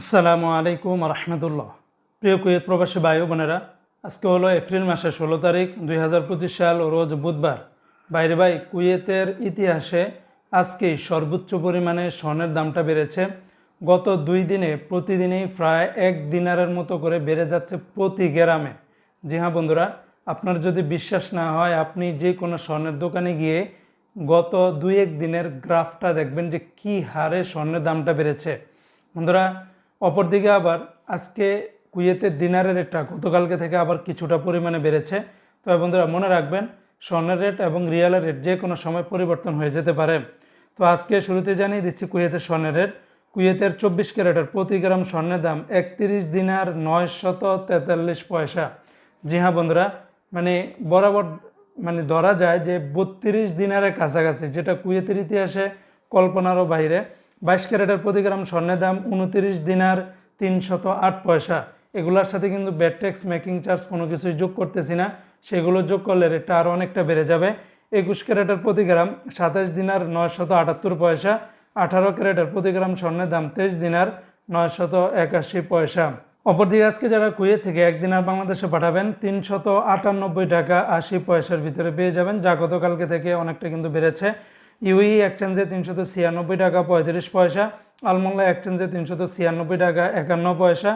আসসালামু আলাইকুম রহমতুল্লাহ প্রিয় কুয়েত প্রবাসী ভাই বোনেরা, আজকে হলো এপ্রিল মাসের ষোলো তারিখ, দুই হাজার পঁচিশ সাল রোজ বুধবার। বাইরে ভাই, কুয়েতের ইতিহাসে আজকেই সর্বোচ্চ পরিমাণে স্বর্ণের দামটা বেড়েছে। গত দুই দিনে প্রতিদিনই প্রায় এক দিনারের মতো করে বেড়ে যাচ্ছে প্রতি গ্রামে। জি হ্যাঁ বন্ধুরা, আপনার যদি বিশ্বাস না হয়, আপনি যে কোনো স্বর্ণের দোকানে গিয়ে গত দুই এক দিনের গ্রাফটা দেখবেন যে কি হারে স্বর্ণের দামটা বেড়েছে। বন্ধুরা অপরদিকে আবার আজকে কুয়েতের দিনারের রেটটা গতকালকে থেকে আবার কিছুটা পরিমাণে বেড়েছে। তবে বন্ধুরা, মনে রাখবেন, স্বর্ণের রেট এবং রিয়ালের রেট যে কোনো সময় পরিবর্তন হয়ে যেতে পারে। তো আজকে শুরুতে জানিয়ে দিচ্ছি কুয়েতের স্বর্ণের রেট। কুয়েতের চব্বিশ ক্যারেটের প্রতি গ্রাম স্বর্ণের দাম একত্রিশ দিনার নয়শত তেতাল্লিশ পয়সা। জি হ্যাঁ বন্ধুরা মানে বরাবর মানে ধরা যায় যে বত্রিশ দিনারের কাছাকাছি, যেটা কুয়েতের ইতিহাসে কল্পনারও বাইরে। বাইশ ক্যারেটের প্রতি গ্রাম স্বর্ণের দাম উনত্রিশ দিনার তিনশত আট পয়সা। এগুলোর সাথে কিন্তু ব্যাট ট্যাক্স, মেকিং চার্জ কোনো কিছুই যোগ করতেছি না। সেগুলো যোগ করলে রেটটা আরও অনেকটা বেড়ে যাবে। একুশ ক্যারেটের প্রতি গ্রাম সাতাশ দিনার নয়শত আটাত্তর পয়সা। আঠারো ক্যারেটের প্রতি গ্রাম স্বর্ণের দাম তেইশ দিনার নয়শত একাশি পয়সা। অপরদিকে আজকে যারা কুয়েত থেকে একদিন আর বাংলাদেশে পাঠাবেন, তিনশত আটানব্বই টাকা আশি পয়সার ভিতরে পেয়ে যাবেন, যা গতকালকে থেকে অনেকটা কিন্তু বেড়েছে। ইউই এক্সচেঞ্জে তিনশত ছিয়ানব্বই টাকা পঁয়ত্রিশ পয়সা, আলমোল্লা এক্সচেঞ্জে তিনশত ছিয়ানব্বই টাকা একান্ন পয়সা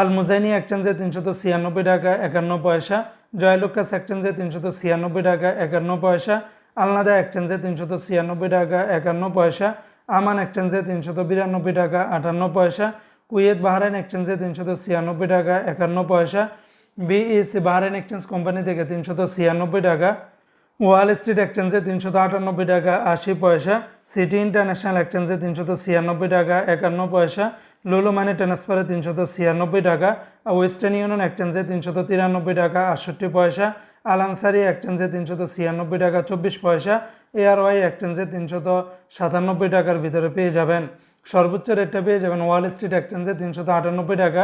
আল মুজাইনি এক্সচেঞ্জে তিনশত ছিয়ানব্বই টাকা একান্ন পয়সা জয়লুকাস এক্সচেঞ্জে তিনশত ছিয়ানব্বই টাকা একান্ন পয়সা, আলনাদা এক্সচেঞ্জে তিনশত ছিয়ানব্বই টাকা একান্ন পয়সা, আমান এক্সচেঞ্জে তিনশত বিরানব্বই টাকা আটান্ন পয়সা, কুয়েত বাহরাইন এক্সচেঞ্জে তিনশত ছিয়ানব্বই টাকা একান্ন পয়সা, বিইসি বাহরাইন এক্সচেঞ্জ কোম্পানি থেকে তিনশত ছিয়ানব্বই টাকা ওয়াল স্ট্রিট এক্সচেঞ্জে তিনশত আটানব্বই টাকা আশি পয়সা সিটি ইন্টারন্যাশনাল এক্সচেঞ্জে তিনশত ছিয়ানব্বই টাকা একান্ন পয়সা লুলু মানি ট্রান্সফারে তিনশত ছিয়ানব্বই টাকা ওয়েস্টার্ন ইউনিয়ন এক্সচেঞ্জে তিনশত তিরানব্বই টাকা আটষট্টি পয়সা আলানসারি এক্সচেঞ্জে তিনশত ছিয়ানব্বই টাকা চব্বিশ পয়সা এআরওয়াই এক্সচেঞ্জে তিনশত সাতানব্বই টাকার ভিতরে পেয়ে যাবেন। সর্বোচ্চ রেটটা পেয়ে যাবেন ওয়াল স্ট্রিট এক্সচেঞ্জে তিনশত আটানব্বই টাকা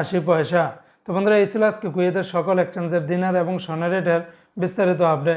আশি পয়সা। তো বন্ধুরা, এই ছিল আজকে কুয়েতের সকল এক্সচেঞ্জের দিনার এবং স্বর্ণের রেটের বিস্তারিত আপডেট